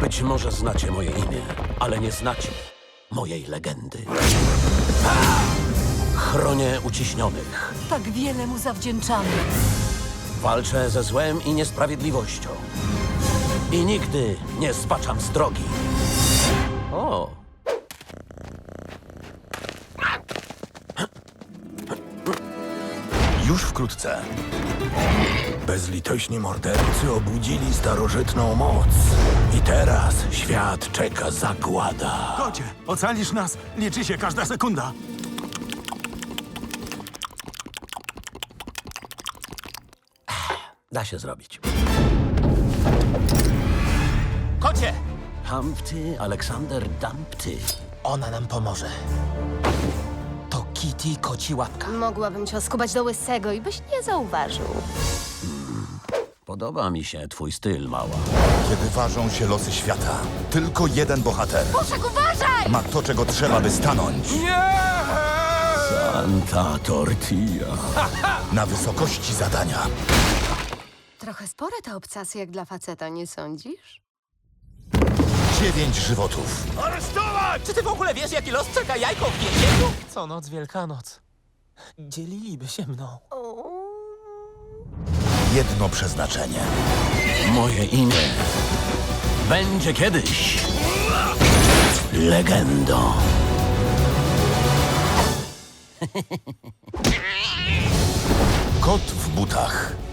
Być może znacie moje imię, ale nie znacie mojej legendy. Chronię uciśnionych. Tak wiele mu zawdzięczamy. Walczę ze złem i niesprawiedliwością. I nigdy nie zbaczam z drogi. O! Już wkrótce. Bezlitośni mordercy obudzili starożytną moc. I teraz świat czeka zagłada. Kocie, ocalisz nas. Liczy się każda sekunda. Da się zrobić. Kocie! Humpty Aleksander Dumpty. Ona nam pomoże. To Kitty koci łapka. Mogłabym cię oskubać do łysego i byś nie zauważył. Podoba mi się twój styl, mała. Kiedy ważą się losy świata, tylko jeden bohater Bożek, uważaj! ma to, czego trzeba, by stanąć Santa Tortilla. na wysokości zadania. Trochę spore te obcasy jak dla faceta, nie sądzisz? Dziewięć żywotów, Czy ty w ogóle wiesz, jaki los czeka jajko w więzieniu? Co noc, Wielkanoc. Dzieliliby się mną. Jedno przeznaczenie. Moje imię będzie kiedyś legendą. Kot w butach.